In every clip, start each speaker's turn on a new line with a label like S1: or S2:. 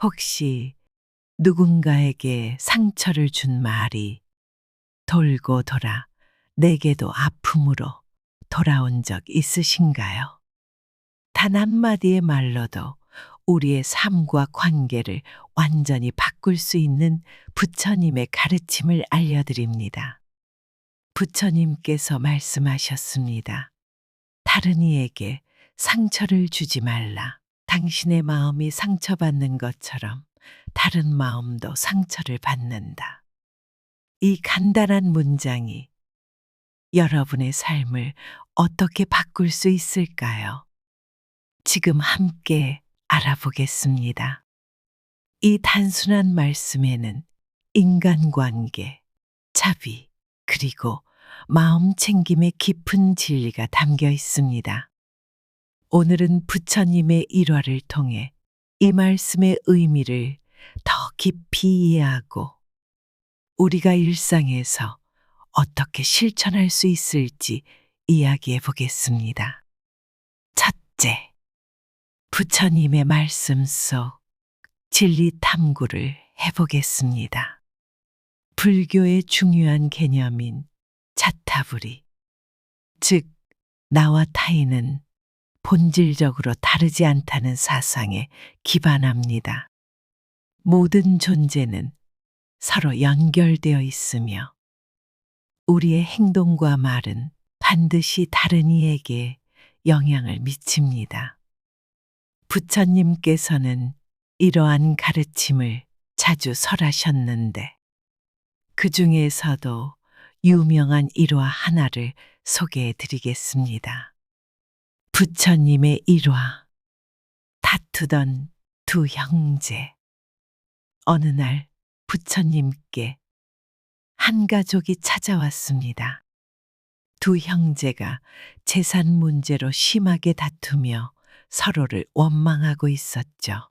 S1: 혹시 누군가에게 상처를 준 말이 돌고 돌아 내게도 아픔으로 돌아온 적 있으신가요? 단 한마디의 말로도 우리의 삶과 관계를 완전히 바꿀 수 있는 부처님의 가르침을 알려드립니다. 부처님께서 말씀하셨습니다. 다른 이에게 상처를 주지 말라. 당신의 마음이 상처받는 것처럼 다른 마음도 상처를 받는다. 이 간단한 문장이 여러분의 삶을 어떻게 바꿀 수 있을까요? 지금 함께 알아보겠습니다. 이 단순한 말씀에는 인간관계, 자비, 그리고 마음 챙김의 깊은 진리가 담겨 있습니다. 오늘은 부처님의 일화를 통해 이 말씀의 의미를 더 깊이 이해하고 우리가 일상에서 어떻게 실천할 수 있을지 이야기해 보겠습니다. 첫째, 부처님의 말씀 속 진리 탐구를 해보겠습니다. 불교의 중요한 개념인 자타불이, 즉, 나와 타인은 본질적으로 다르지 않다는 사상에 기반합니다. 모든 존재는 서로 연결되어 있으며 우리의 행동과 말은 반드시 다른 이에게 영향을 미칩니다. 부처님께서는 이러한 가르침을 자주 설하셨는데 그 중에서도 유명한 일화 하나를 소개해 드리겠습니다. 부처님의 일화. 다투던 두 형제. 어느 날 부처님께 한 가족이 찾아왔습니다. 두 형제가 재산 문제로 심하게 다투며 서로를 원망하고 있었죠.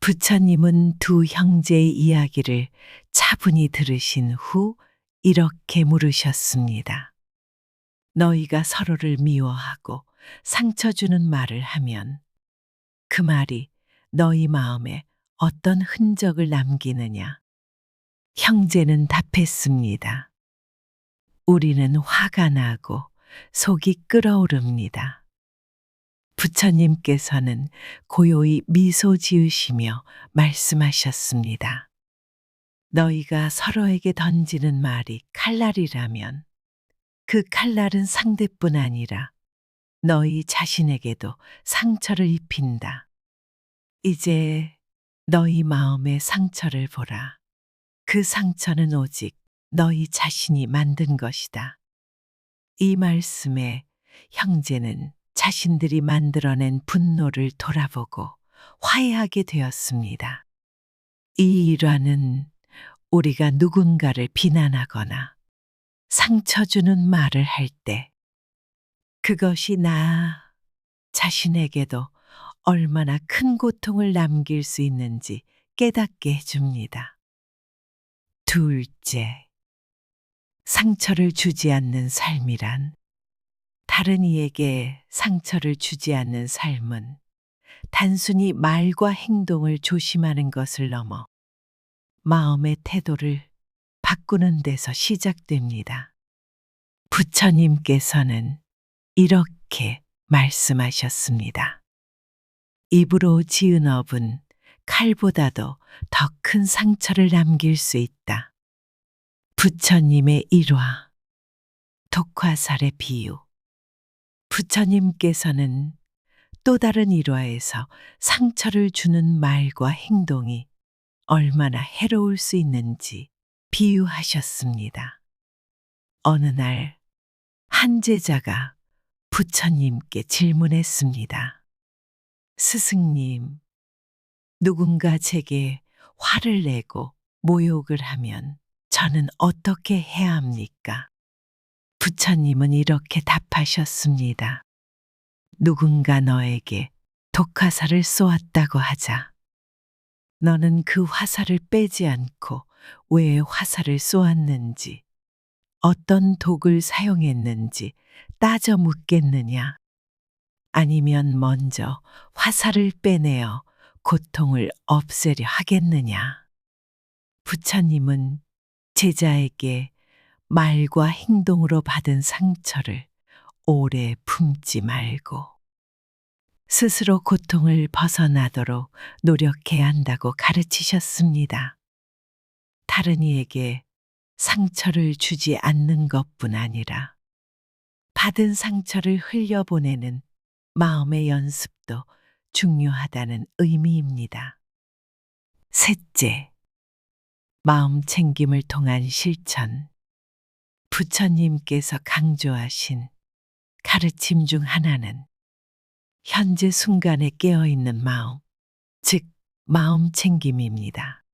S1: 부처님은 두 형제의 이야기를 차분히 들으신 후 이렇게 물으셨습니다. 너희가 서로를 미워하고 상처 주는 말을 하면 그 말이 너희 마음에 어떤 흔적을 남기느냐? 형제는 답했습니다. 우리는 화가 나고 속이 끓어오릅니다. 부처님께서는 고요히 미소 지으시며 말씀하셨습니다. 너희가 서로에게 던지는 말이 칼날이라면 그 칼날은 상대뿐 아니라 너희 자신에게도 상처를 입힌다. 이제 너희 마음의 상처를 보라. 그 상처는 오직 너희 자신이 만든 것이다. 이 말씀에 형제는 자신들이 만들어낸 분노를 돌아보고 화해하게 되었습니다. 이 일화는 우리가 누군가를 비난하거나 상처 주는 말을 할 때 그것이 나 자신에게도 얼마나 큰 고통을 남길 수 있는지 깨닫게 해줍니다. 둘째, 상처를 주지 않는 삶이란 다른 이에게 상처를 주지 않는 삶은 단순히 말과 행동을 조심하는 것을 넘어 마음의 태도를 바꾸는 데서 시작됩니다. 부처님께서는 이렇게 말씀하셨습니다. 입으로 지은 업은 칼보다도 더 큰 상처를 남길 수 있다. 부처님의 일화, 독화살의 비유. 부처님께서는 또 다른 일화에서 상처를 주는 말과 행동이 얼마나 해로울 수 있는지 비유하셨습니다. 어느 날, 한 제자가 부처님께 질문했습니다. 스승님, 누군가 제게 화를 내고 모욕을 하면 저는 어떻게 해야 합니까? 부처님은 이렇게 답하셨습니다. 누군가 너에게 독화살을 쏘았다고 하자. 너는 그 화살을 빼지 않고 왜 화살을 쏘았는지, 어떤 독을 사용했는지 따져 묻겠느냐? 아니면 먼저 화살을 빼내어 고통을 없애려 하겠느냐? 부처님은 제자에게 말과 행동으로 받은 상처를 오래 품지 말고 스스로 고통을 벗어나도록 노력해야 한다고 가르치셨습니다. 다른 이에게 상처를 주지 않는 것뿐 아니라 받은 상처를 흘려보내는 마음의 연습도 중요하다는 의미입니다. 셋째, 마음 챙김을 통한 실천. 부처님께서 강조하신 가르침 중 하나는 현재 순간에 깨어있는 마음, 즉, 마음 챙김입니다.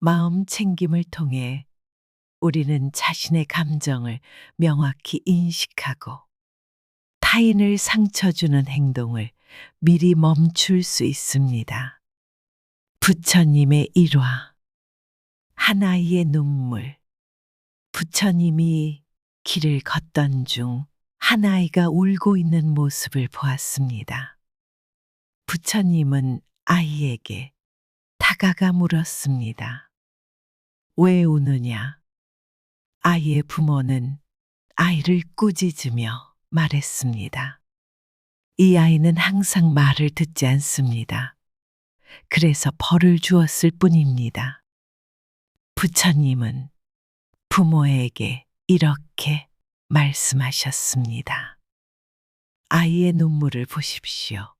S1: 마음 챙김을 통해 우리는 자신의 감정을 명확히 인식하고 타인을 상처 주는 행동을 미리 멈출 수 있습니다. 부처님의 일화, 한 아이의 눈물. 부처님이 길을 걷던 중 한 아이가 울고 있는 모습을 보았습니다. 부처님은 아이에게 다가가 물었습니다. 왜 우느냐? 아이의 부모는 아이를 꾸짖으며 말했습니다. 이 아이는 항상 말을 듣지 않습니다. 그래서 벌을 주었을 뿐입니다. 부처님은 부모에게 이렇게 말씀하셨습니다. 아이의 눈물을 보십시오.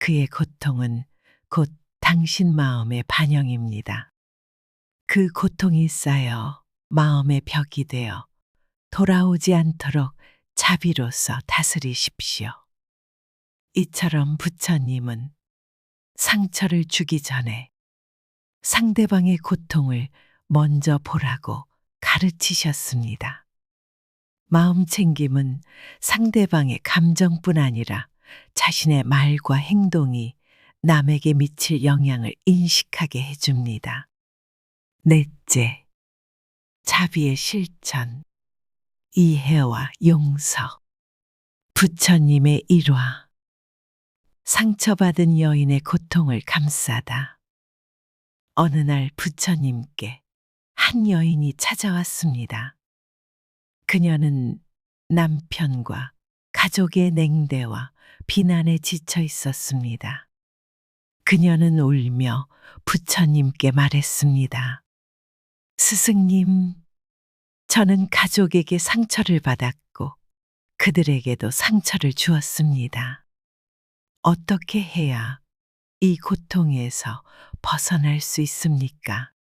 S1: 그의 고통은 곧 당신 마음의 반영입니다. 그 고통이 쌓여 마음의 벽이 되어 돌아오지 않도록 자비로서 다스리십시오. 이처럼 부처님은 상처를 주기 전에 상대방의 고통을 먼저 보라고 가르치셨습니다. 마음 챙김은 상대방의 감정뿐 아니라 자신의 말과 행동이 남에게 미칠 영향을 인식하게 해줍니다. 넷째, 자비의 실천, 이해와 용서, 부처님의 일화, 상처받은 여인의 고통을 감싸다. 어느 날 부처님께 한 여인이 찾아왔습니다. 그녀는 남편과 가족의 냉대와 비난에 지쳐 있었습니다. 그녀는 울며 부처님께 말했습니다. 스승님, 저는 가족에게 상처를 받았고 그들에게도 상처를 주었습니다. 어떻게 해야 이 고통에서 벗어날 수 있습니까?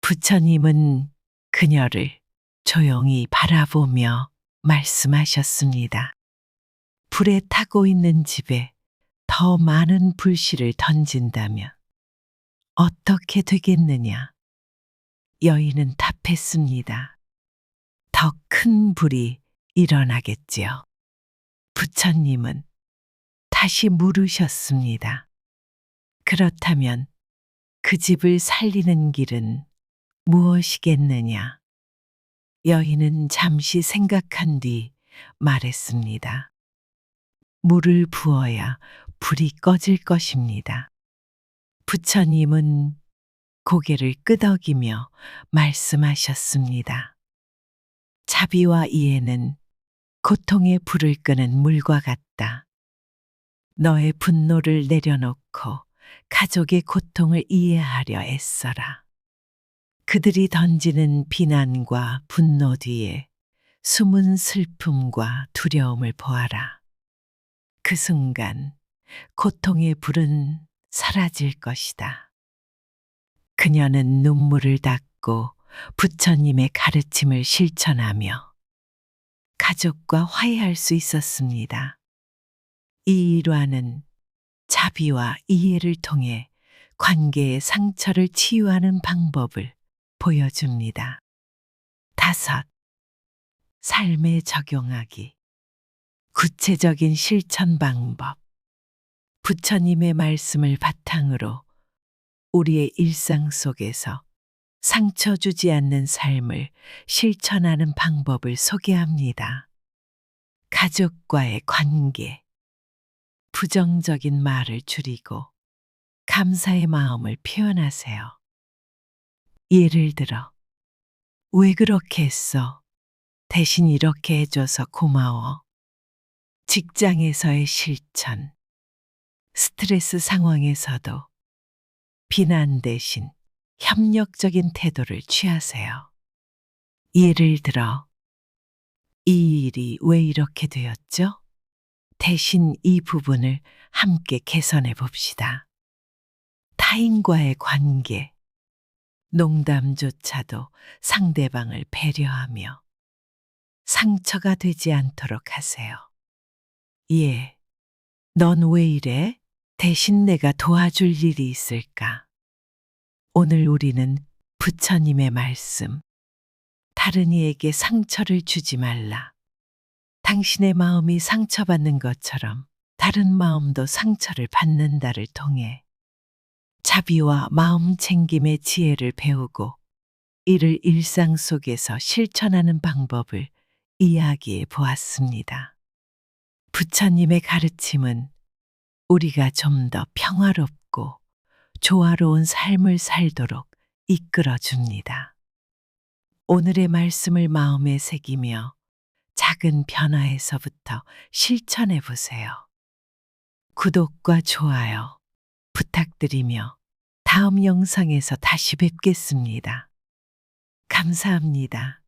S1: 부처님은 그녀를 조용히 바라보며 말씀하셨습니다. 불에 타고 있는 집에 더 많은 불씨를 던진다면 어떻게 되겠느냐? 여인은 답했습니다. 더 큰 불이 일어나겠지요. 부처님은 다시 물으셨습니다. 그렇다면 그 집을 살리는 길은 무엇이겠느냐? 여인은 잠시 생각한 뒤 말했습니다. 물을 부어야 불이 꺼질 것입니다. 부처님은 고개를 끄덕이며 말씀하셨습니다. 자비와 이해는 고통의 불을 끄는 물과 같다. 너의 분노를 내려놓고 가족의 고통을 이해하려 애써라. 그들이 던지는 비난과 분노 뒤에 숨은 슬픔과 두려움을 보아라. 그 순간 고통의 불은 사라질 것이다. 그녀는 눈물을 닦고 부처님의 가르침을 실천하며 가족과 화해할 수 있었습니다. 이 일화는 자비와 이해를 통해 관계의 상처를 치유하는 방법을 보여줍니다. 다섯, 삶에 적용하기. 구체적인 실천 방법. 부처님의 말씀을 바탕으로 우리의 일상 속에서 상처 주지 않는 삶을 실천하는 방법을 소개합니다. 가족과의 관계. 부정적인 말을 줄이고 감사의 마음을 표현하세요. 예를 들어, 왜 그렇게 했어? 대신 이렇게 해줘서 고마워. 직장에서의 실천. 스트레스 상황에서도 비난 대신 협력적인 태도를 취하세요. 예를 들어, 이 일이 왜 이렇게 되었죠? 대신 이 부분을 함께 개선해 봅시다. 타인과의 관계, 농담조차도 상대방을 배려하며 상처가 되지 않도록 하세요. 예, 넌 왜 이래? 대신 내가 도와줄 일이 있을까? 오늘 우리는 부처님의 말씀, 다른 이에게 상처를 주지 말라. 당신의 마음이 상처받는 것처럼 다른 마음도 상처를 받는다를 통해 자비와 마음 챙김의 지혜를 배우고 이를 일상 속에서 실천하는 방법을 이야기해 보았습니다. 부처님의 가르침은 우리가 좀 더 평화롭고 조화로운 삶을 살도록 이끌어 줍니다. 오늘의 말씀을 마음에 새기며 작은 변화에서부터 실천해 보세요. 구독과 좋아요 부탁드리며 다음 영상에서 다시 뵙겠습니다. 감사합니다.